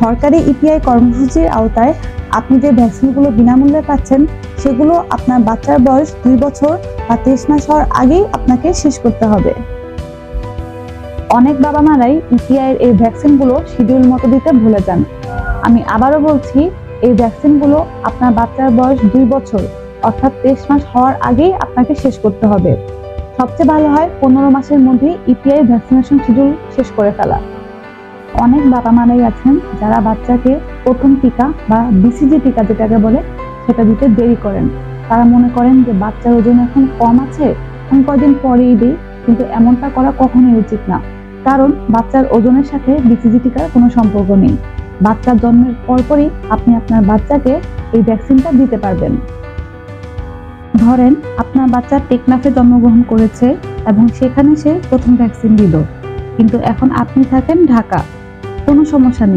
সরকারি ইপিআই কর্মসূচির আওতায় আপনি যে ভ্যাকসিনগুলো বিনামূল্যে পাচ্ছেন, সেগুলো আপনার বাচ্চার বয়স দুই বছর বা তেইশ মাস হওয়ার আগেই আপনাকে শেষ করতে হবে। অনেক বাবা মারাই ইপিআই এর এই ভ্যাকসিনগুলো শিডিউল মতো দিতে ভুলে যান। আমি আবারও বলছি, এই ভ্যাকসিনগুলো আপনার বাচ্চার বয়স দুই বছর অর্থাৎ তেইশ মাস হওয়ার আগেই আপনাকে শেষ করতে হবে। সবচেয়ে ভালো হয় পনেরো মাসের মধ্যেই ইপিআই ভ্যাকসিনেশন শিডিউল শেষ করে ফেলা। অনেক বাবা মারাই আছেন যারা বাচ্চাকে প্রথম টিকা বা বিসিজি টিকা যেটাকে বলে, সেটা দিতে দেরি করেন। তারা মনে করেন যে বাচ্চার ওজন এখন কম আছে আমি কয়দিন পরেই দিই, কিন্তু এমনটা করা কখনোই উচিত না। কারণ বাচ্চার ওজনের সাথে বিসিজি টিকার কোনো সম্পর্ক নেই। বাচ্চার জন্মের পরপরই আপনি আপনার বাচ্চাকে এই ভ্যাকসিনটা দিতে পারবেন। ধরেন আপনার বাচ্চা টেকনাফে জন্মগ্রহণ করেছে এবং সেখানে সে প্রথম ভ্যাকসিন দিল। কিন্তু এখন আপনি থাকেন ঢাকা। কোনো সমস্যা নেই